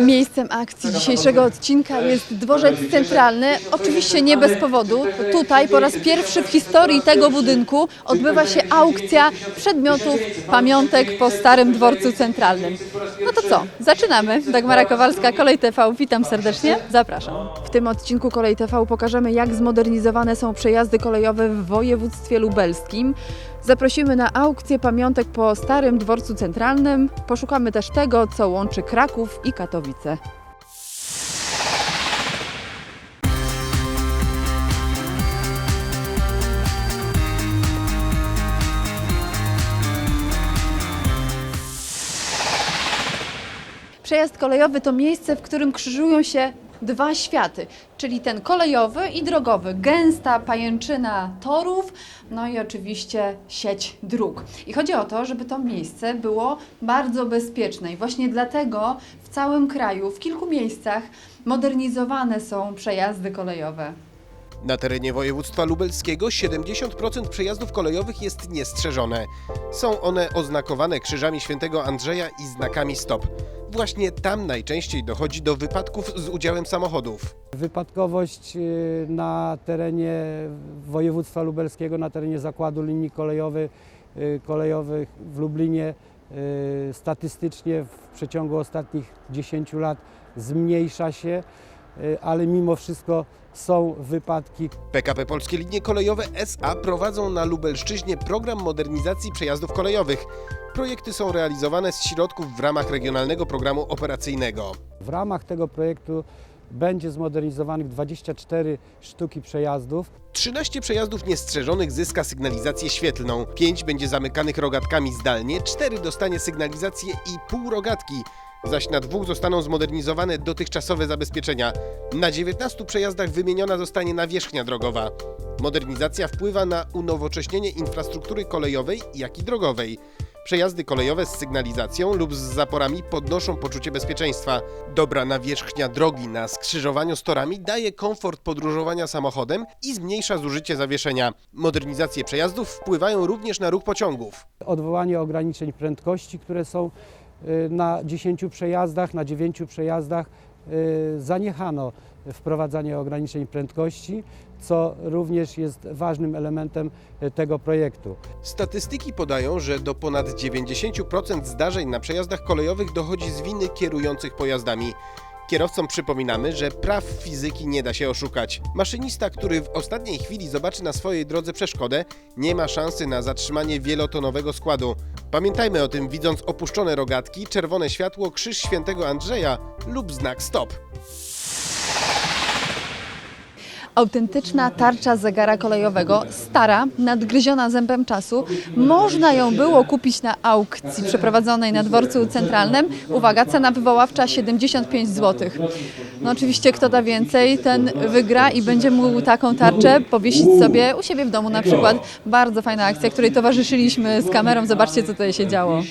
Miejscem akcji dzisiejszego odcinka jest dworzec centralny. Oczywiście nie bez powodu. Tutaj po raz pierwszy w historii tego budynku odbywa się aukcja przedmiotów, pamiątek po starym dworcu centralnym. No co? Zaczynamy. Dagmara Kowalska, Kolej TV. Witam serdecznie. Zapraszam. W tym odcinku Kolej TV pokażemy jak zmodernizowane są przejazdy kolejowe w województwie lubelskim. Zaprosimy na aukcję pamiątek po starym dworcu centralnym. Poszukamy też tego, co łączy Kraków i Katowice. Przejazd kolejowy to miejsce, w którym krzyżują się dwa światy, czyli ten kolejowy i drogowy. Gęsta pajęczyna torów, no i oczywiście sieć dróg. I chodzi o to, żeby to miejsce było bardzo bezpieczne i właśnie dlatego w całym kraju, w kilku miejscach modernizowane są przejazdy kolejowe. Na terenie województwa lubelskiego 70% przejazdów kolejowych jest niestrzeżone. Są one oznakowane krzyżami świętego Andrzeja i znakami stop. Właśnie tam najczęściej dochodzi do wypadków z udziałem samochodów. Wypadkowość y, na terenie województwa lubelskiego, na terenie zakładu linii kolejowych, y, kolejowych w Lublinie y, statystycznie w przeciągu ostatnich 10 lat zmniejsza się, ale mimo wszystko są wypadki, PKP Polskie Linie Kolejowe SA prowadzą na Lubelszczyźnie program modernizacji przejazdów kolejowych. Projekty są realizowane z środków w ramach Regionalnego Programu Operacyjnego. W ramach tego projektu będzie zmodernizowanych 24 sztuki przejazdów. 13 przejazdów niestrzeżonych zyska sygnalizację świetlną, 5 będzie zamykanych rogatkami zdalnie, 4 dostanie sygnalizację i pół rogatki, zaś na dwóch zostaną zmodernizowane dotychczasowe zabezpieczenia. Na 19 przejazdach wymieniona zostanie nawierzchnia drogowa. Modernizacja wpływa na unowocześnienie infrastruktury kolejowej, jak i drogowej. Przejazdy kolejowe z sygnalizacją lub z zaporami podnoszą poczucie bezpieczeństwa. Dobra nawierzchnia drogi na skrzyżowaniu z torami daje komfort podróżowania samochodem i zmniejsza zużycie zawieszenia. Modernizacje przejazdów wpływają również na ruch pociągów. odwołanie ograniczeń prędkości, które są y, na 10 przejazdach, na 9 przejazdach zaniechano wprowadzanie ograniczeń prędkości, co również jest ważnym elementem y, tego projektu. Statystyki podają, że do ponad 90% zdarzeń na przejazdach kolejowych dochodzi z winy kierujących pojazdami. Kierowcom przypominamy, że praw fizyki nie da się oszukać. Maszynista, który w ostatniej chwili zobaczy na swojej drodze przeszkodę, nie ma szansy na zatrzymanie wielotonowego składu. Pamiętajmy o tym, widząc opuszczone rogatki, czerwone światło, krzyż świętego Andrzeja lub znak stop. Autentyczna tarcza zegara kolejowego, stara, nadgryziona zębem czasu. Można ją było kupić na aukcji przeprowadzonej na dworcu centralnym. Uwaga, cena wywoławcza 75 zł. No oczywiście kto da więcej, ten wygra i będzie mógł taką tarczę powiesić sobie u siebie w domu na przykład. Bardzo fajna akcja, której towarzyszyliśmy z kamerą. Zobaczcie co tutaj się działo.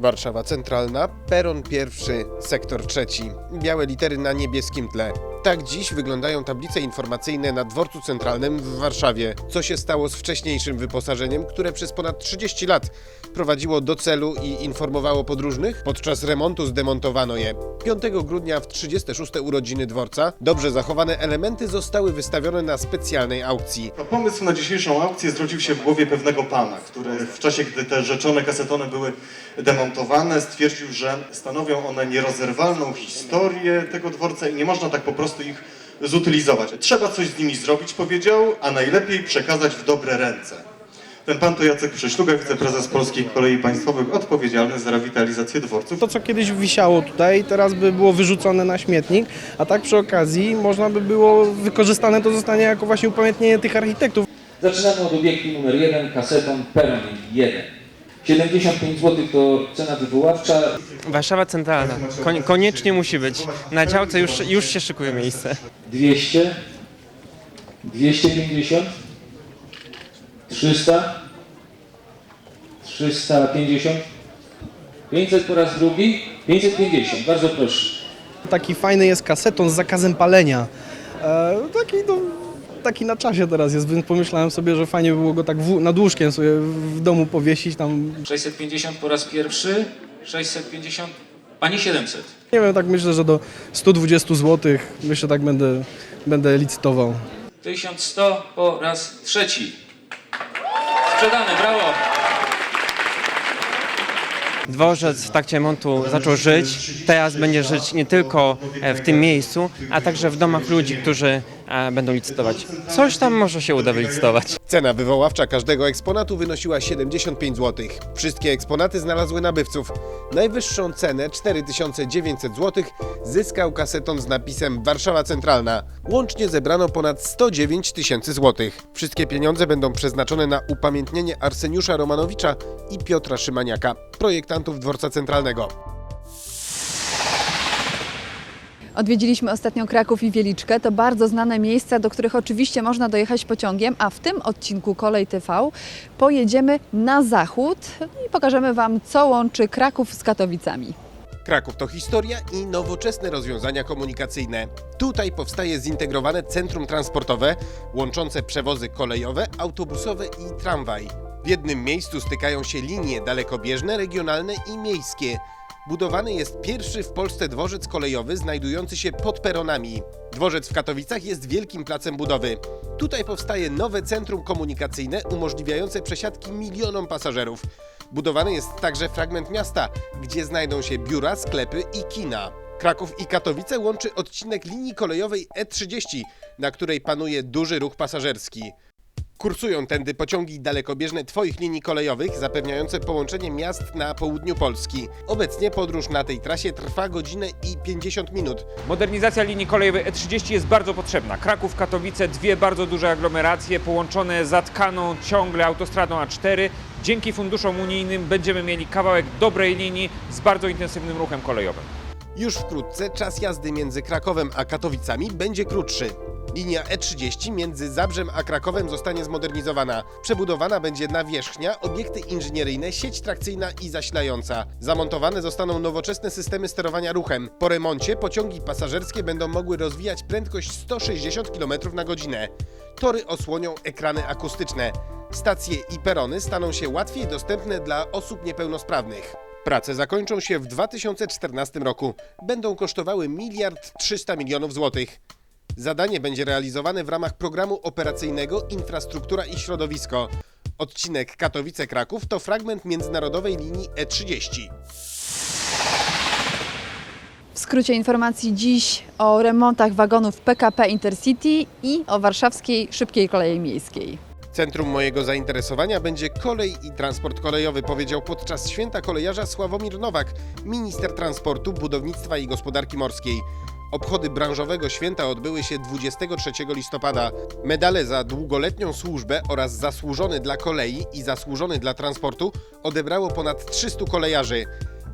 Warszawa Centralna, peron pierwszy, sektor trzeci. Białe litery na niebieskim tle. Tak dziś wyglądają tablice informacyjne na dworcu centralnym w Warszawie. Co się stało z wcześniejszym wyposażeniem, które przez ponad 30 lat prowadziło do celu i informowało podróżnych? Podczas remontu zdemontowano je. 5 grudnia w 36 urodziny dworca dobrze zachowane elementy zostały wystawione na specjalnej aukcji. To pomysł na dzisiejszą aukcję zrodził się w głowie pewnego pana, który w czasie, gdy te rzeczone kasetony były demontowane, stwierdził, że stanowią one nierozerwalną historię tego dworca i nie można tak po prostu ich zutylizować. Trzeba coś z nimi zrobić, powiedział, a najlepiej przekazać w dobre ręce. Ten pan to Jacek Przyszluga, wiceprezes Polskich Kolei Państwowych, odpowiedzialny za rewitalizację dworców. To, co kiedyś wisiało tutaj, teraz by było wyrzucone na śmietnik, a tak przy okazji można by było wykorzystane to zostanie jako właśnie upamiętnienie tych architektów. Zaczynamy od obiektu numer 1, kaseton Peron 1. 75 zł to cena wywoławcza. Warszawa Centralna. Koń, koniecznie musi być. Na działce już, już się szykuje miejsce. 200, 250, 300, 350, 500 po raz drugi, 550. Bardzo proszę. taki fajny jest kaseton z zakazem palenia. E, taki, no, taki na czasie teraz jest, więc pomyślałem sobie, że fajnie by było go tak w, nad łóżkiem sobie w domu powiesić tam. 650 po raz pierwszy, 650, a nie 700. Nie wiem, tak myślę, że do 120 zł myślę tak będę, będę licytował. 1100 po raz trzeci. Sprzedane, brawo! Dworzec w trakcie remontu zaczął żyć. Teraz będzie żyć nie tylko w tym miejscu, a także w domach ludzi, którzy będą licytować. Coś tam może się uda wylicytować. Cena wywoławcza każdego eksponatu wynosiła 75 zł. Wszystkie eksponaty znalazły nabywców. Najwyższą cenę 4900 zł zyskał kaseton z napisem Warszawa Centralna. Łącznie zebrano ponad 109 tysięcy złotych. Wszystkie pieniądze będą przeznaczone na upamiętnienie Arseniusza Romanowicza i Piotra Szymaniaka, projektantów Dworca Centralnego. Odwiedziliśmy ostatnio Kraków i Wieliczkę. To bardzo znane miejsca, do których oczywiście można dojechać pociągiem, a w tym odcinku Kolej TV pojedziemy na zachód i pokażemy Wam, co łączy Kraków z Katowicami. Kraków to historia i nowoczesne rozwiązania komunikacyjne. Tutaj powstaje zintegrowane centrum transportowe łączące przewozy kolejowe, autobusowe i tramwaj. W jednym miejscu stykają się linie dalekobieżne, regionalne i miejskie. Budowany jest pierwszy w Polsce dworzec kolejowy znajdujący się pod peronami. Dworzec w Katowicach jest wielkim placem budowy. Tutaj powstaje nowe centrum komunikacyjne umożliwiające przesiadki milionom pasażerów. Budowany jest także fragment miasta, gdzie znajdą się biura, sklepy i kina. Kraków i Katowice łączy odcinek linii kolejowej E30, na której panuje duży ruch pasażerski. Kursują tędy pociągi dalekobieżne Twoich linii kolejowych, zapewniające połączenie miast na południu Polski. Obecnie podróż na tej trasie trwa godzinę i 50 minut. Modernizacja linii kolejowej E30 jest bardzo potrzebna. Kraków, Katowice, dwie bardzo duże aglomeracje połączone zatkaną ciągle autostradą A4. Dzięki funduszom unijnym będziemy mieli kawałek dobrej linii z bardzo intensywnym ruchem kolejowym. Już wkrótce czas jazdy między Krakowem a Katowicami będzie krótszy. Linia E30 między Zabrzem a Krakowem zostanie zmodernizowana. Przebudowana będzie nawierzchnia, obiekty inżynieryjne, sieć trakcyjna i zasilająca. Zamontowane zostaną nowoczesne systemy sterowania ruchem. Po remoncie pociągi pasażerskie będą mogły rozwijać prędkość 160 km na godzinę. Tory osłonią ekrany akustyczne. Stacje i perony staną się łatwiej dostępne dla osób niepełnosprawnych. Prace zakończą się w 2014 roku. Będą kosztowały miliard 300 milionów złotych. Zadanie będzie realizowane w ramach programu operacyjnego Infrastruktura i Środowisko. Odcinek Katowice-Kraków to fragment międzynarodowej linii E E30. W skrócie informacji dziś o remontach wagonów PKP Intercity i o warszawskiej szybkiej kolei miejskiej. Centrum mojego zainteresowania będzie kolej i transport kolejowy, powiedział podczas święta kolejarza Sławomir Nowak, minister transportu, budownictwa i gospodarki morskiej. Obchody branżowego święta odbyły się 23 listopada. Medale za długoletnią służbę oraz zasłużony dla kolei i zasłużony dla transportu odebrało ponad 300 kolejarzy.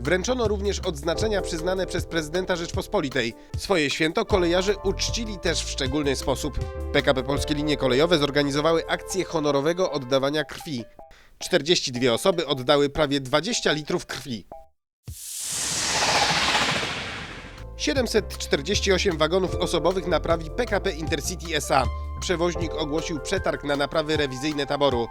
Wręczono również odznaczenia przyznane przez prezydenta Rzeczpospolitej. Swoje święto kolejarze uczcili też w szczególny sposób. PKP Polskie Linie Kolejowe zorganizowały akcję honorowego oddawania krwi. 42 osoby oddały prawie 20 litrów krwi. 748 wagonów osobowych naprawi PKP Intercity SA. Przewoźnik ogłosił przetarg na naprawy rewizyjne taboru.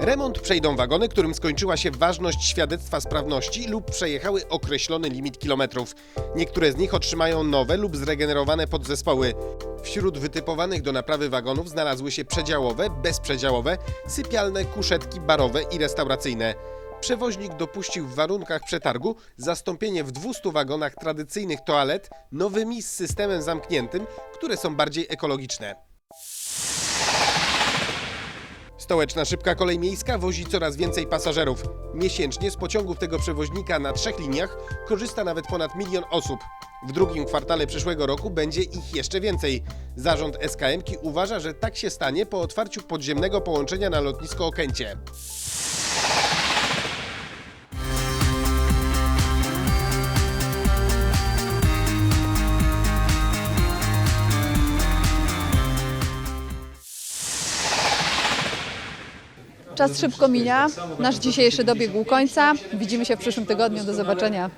Remont przejdą wagony, którym skończyła się ważność świadectwa sprawności lub przejechały określony limit kilometrów. Niektóre z nich otrzymają nowe lub zregenerowane podzespoły. Wśród wytypowanych do naprawy wagonów znalazły się przedziałowe, bezprzedziałowe, sypialne, kuszetki barowe i restauracyjne. Przewoźnik dopuścił w warunkach przetargu zastąpienie w 200 wagonach tradycyjnych toalet nowymi z systemem zamkniętym, które są bardziej ekologiczne. Stołeczna szybka kolej miejska wozi coraz więcej pasażerów. Miesięcznie z pociągów tego przewoźnika na trzech liniach korzysta nawet ponad milion osób. W drugim kwartale przyszłego roku będzie ich jeszcze więcej. Zarząd SKM-ki uważa, że tak się stanie po otwarciu podziemnego połączenia na lotnisko Okęcie. Czas szybko mija, nasz dzisiejszy dobiegł końca. Widzimy się w przyszłym tygodniu. Do zobaczenia.